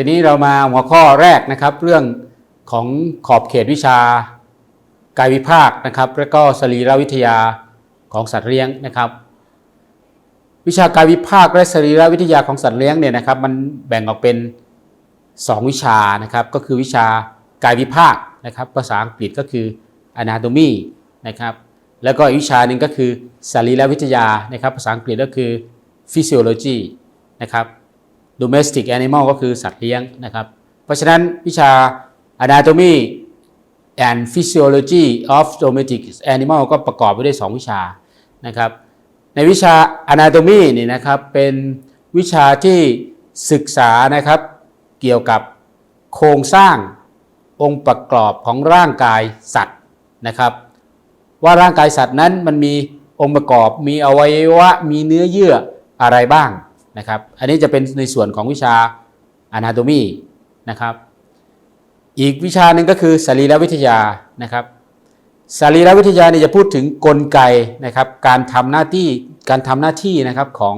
ทีนี้เรามาหัวข้อแรกนะครับ เรื่องของขอบเขตวิชา กายวิภาคนะครับ และก็สรีรวิทยาของสัตว์เลี้ยงนะครับ วิชากายวิภาคและสรีรวิทยาของสัตว์เลี้ยงเนี่ยนะครับ มันแบ่งออกเป็น 2 วิชานะครับ ก็คือวิชากายวิภาคนะครับ ภาษาอังกฤษก็คือ anatomy นะครับ แล้วก็อีกวิชาหนึ่งก็คือสรีรวิทยานะครับ ภาษาอังกฤษก็คือ physiology นะครับ domestic animal ก็คือสัตว์เลี้ยงนะครับ เพราะฉะนั้นวิชา anatomy and physiology of domestic animal ก็ประกอบไปด้วย 2 วิชานะครับ ในวิชา anatomy นี่นะครับเป็นวิชาที่ศึกษานะครับเกี่ยวกับโครงสร้างองค์ประกอบของร่างกายสัตว์นะครับ ว่าร่างกายสัตว์นั้นมันมีองค์ประกอบมีอวัยวะมีเนื้อเยื่ออะไรบ้าง นะครับ อันนี้จะเป็นในส่วนของวิชา anatomy นะครับ อีกวิชาหนึ่งก็คือสรีรวิทยานะครับสรีรวิทยาเนี่ยจะพูดถึงกลไกนะครับ การทำหน้าที่การทำหน้าที่นะครับของ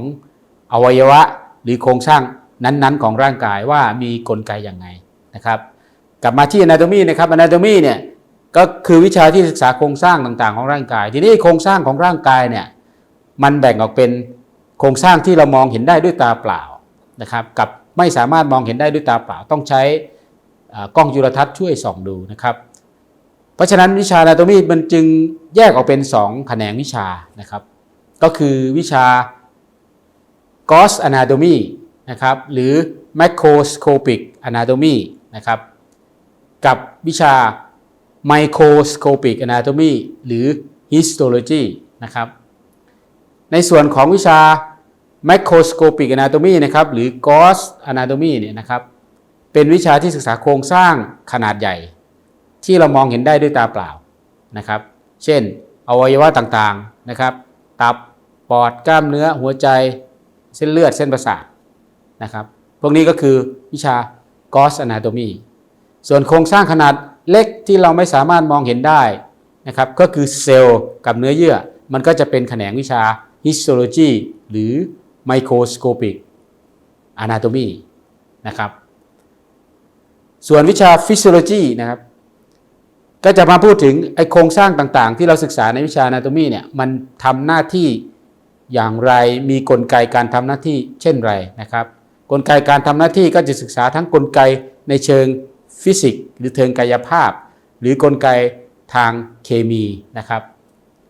อวัยวะหรือโครงสร้างนั้นๆ ของร่างกายว่ามีกลไกอย่างไงนะครับ กลับมาที่ anatomy นะครับ anatomy เนี่ยก็คือวิชาที่ศึกษาโครงสร้างต่างๆ ของร่างกาย ทีนี้โครงสร้างของร่างกายเนี่ยมันแบ่งออกเป็น โครงสร้างที่เรามองเห็นได้ด้วยตาเปล่านะครับกับไม่สามารถมองเห็นได้ด้วยตาเปล่า ต้องใช้กล้องจุลทรรศน์ช่วยส่องดูนะครับ เพราะฉะนั้นวิชา anatomy มันจึงแยกออกเป็น 2 แขนงวิชานะครับ ก็คือวิชา gross anatomy นะครับหรือ macroscopic anatomy นะครับกับวิชา microscopic anatomy หรือ histology นะครับในส่วนของวิชา macroscopic anatomy นะครับหรือ gross anatomy เนี่ยนะครับเป็นวิชาที่ศึกษาโครงสร้างขนาดใหญ่ ที่เรามองเห็นได้ด้วยตาเปล่านะครับ เช่น อวัยวะต่างๆนะครับ ตับปอดกล้ามเนื้อหัวใจเส้นเลือดเส้นประสาทนะครับ พวกนี้ก็คือวิชา gross anatomy ส่วนโครงสร้างขนาดเล็กที่เราไม่สามารถมองเห็นได้นะครับ ก็คือเซลล์กับเนื้อเยื่อ มันก็จะเป็นแขนงวิชา histology หรือ microscopic anatomy นะครับส่วนวิชา physiology นะครับ ก็จะมาพูดถึงไอโครงสร้างต่างๆ ที่เราศึกษาในวิชา anatomy เนี่ยมันทำหน้าที่อย่างไรมีกลไกการทำหน้าที่เช่นไรนะครับ กลไกการทำหน้าที่ก็จะศึกษาทั้งกลไกในเชิงฟิสิกส์หรือเชิงกายภาพ หรือกลไกทางเคมีนะครับ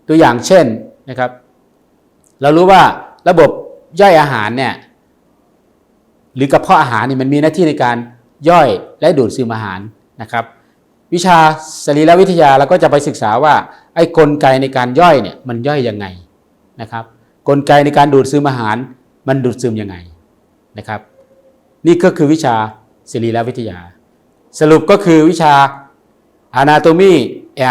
ตัวอย่างเช่นนะครับ เรารู้ว่าระบบ ย่อยอาหารเนี่ยหรือกระเพาะอาหารนี่มันมีหน้าที่ในการย่อยและดูดซึมอาหารนะครับ วิชาสรีรวิทยาเราก็จะไปศึกษาว่าไอ้กลไกในการย่อยเนี่ยมันย่อยยังไงนะครับ กลไกในการดูดซึมอาหาร มันดูดซึมยังไงนะครับ นี่ก็คือวิชาสรีรวิทยา สรุปก็คือวิชา anatomy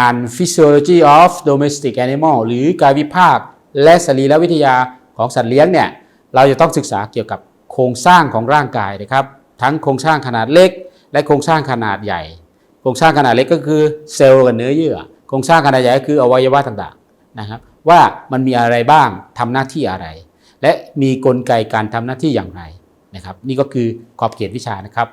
and physiology of domestic animal หรือกายวิภาคและสรีรวิทยาของสัตว์เลี้ยงเนี่ย เราจะต้องศึกษาเกี่ยวกับโครงสร้างของร่างกายนะครับ ทั้งโครงสร้างขนาดเล็ก และโครงสร้างขนาดใหญ่ โครงสร้างขนาดเล็กก็คือเซลล์กับเนื้อเยื่อ โครงสร้างขนาดใหญ่ก็คืออวัยวะต่างๆนะครับว่ามันมีอะไรบ้างทำหน้าที่อะไร และมีกลไกการทำหน้าที่อย่างไรนะครับ นี่ก็คือขอบเขตวิชานะครับ